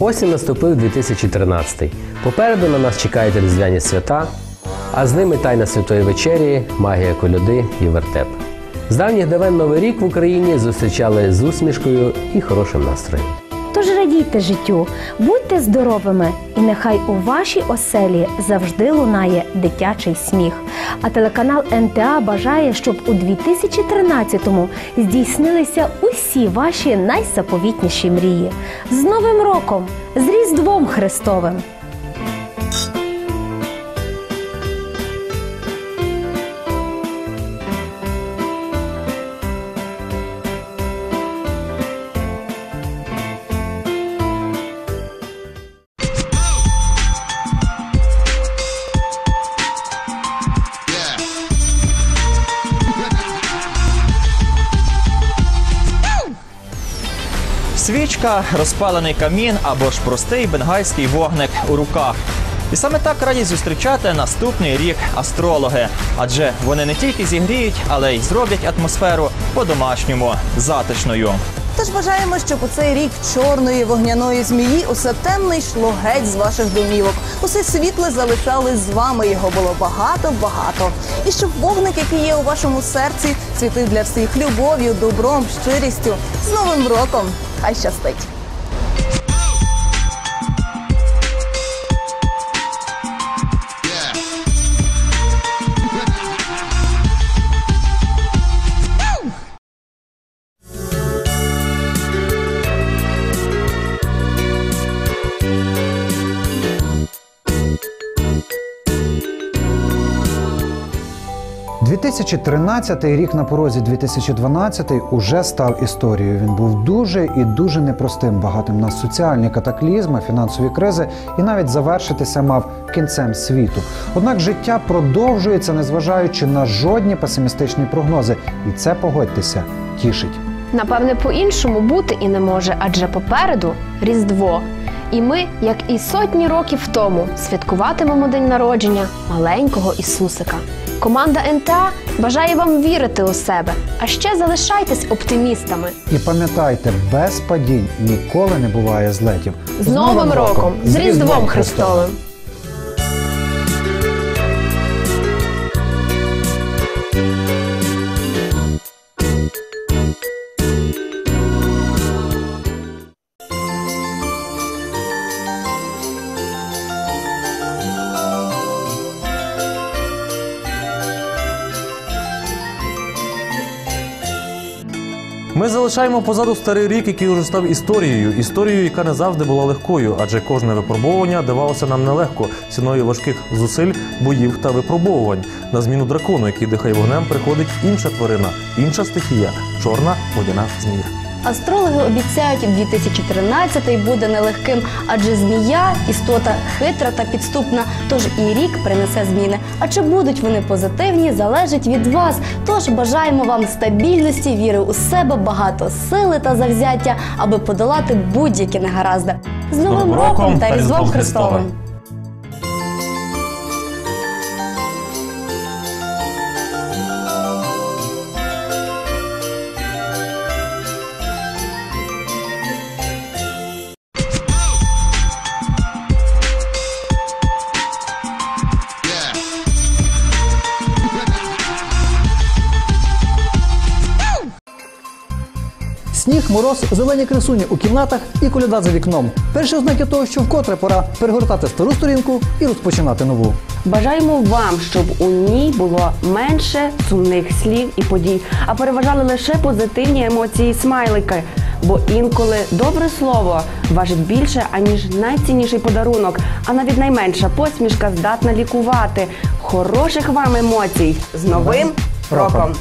І наступив 2013. Попереду на нас чекають різдвяні свята, а з ними тайна святої вечері, магія коляди і вертеп. З давніх давен Новий рік в Україні зустрічали з усмішкою і хорошим настроєм. Радійте життю, будьте здоровими, і нехай у вашій оселі завжди лунає дитячий сміх. А телеканал НТА бажає, щоб у 2013-му здійснилися усі ваші найзаповітніші мрії. З Новим роком, з Різдвом Христовим! Свічка, розпалений камін або ж простий бенгальський вогник у руках. І саме так радять зустрічати наступний рік астрологи, адже вони не тільки зігріють, але й зроблять атмосферу по-домашньому затишною. Тож бажаємо, щоб у цей рік чорної вогняної змії усе темне йшло геть з ваших домівок. Усе світле залишали з вами. Його було багато-багато. І щоб вогник, який є у вашому серці, світив для всіх любов'ю, добром, щирістю. З Новим роком! I just like. 2013 рік на порозі 2012 уже став історією. Він був дуже і дуже непростим, багатим на соціальні катаклізми, фінансові кризи і навіть завершитися мав кінцем світу. Однак життя продовжується, незважаючи на жодні песимістичні прогнози, і це погодьтеся тішить. Напевне, по-іншому бути і не може, адже попереду Різдво. І ми, як і сотні років тому, святкуватимемо день народження маленького Ісусика. Команда НТА бажає вам вірити у себе, а ще залишайтесь оптимістами. І пам'ятайте, без падінь ніколи не буває злетів. З Новим роком! З Різдвом Христовим! Ми залишаємо позаду старий рік, який уже став історією. Історією, яка не завжди була легкою, адже кожне випробовування давалося нам нелегко ціною важких зусиль, боїв та випробовувань. На зміну дракону, який дихає вогнем, приходить інша тварина, інша стихія чорна водяна змія. Астрологи обіцяють, 2013 буде нелегким, адже змія істота хитра та підступна. Тож і рік принесе зміни. А чи будуть вони позитивні, залежить від вас. Тож бажаємо вам стабільності, віри у себе, багато сили та завзяття, аби подолати будь-які негаразди. З новим роком та Різдвом Христовим! Сніг, мороз, зелені красуні у кімнатах і коляда за вікном. Перші ознаки того, що вкотре пора перегортати стару сторінку і розпочинати нову. Бажаємо вам, щоб у ній було менше сумних слів і подій, а переважали лише позитивні емоції і смайлики. Бо інколи добре слово важить більше, аніж найцінніший подарунок, а навіть найменша посмішка здатна лікувати. Хороших вам емоцій з новим роком!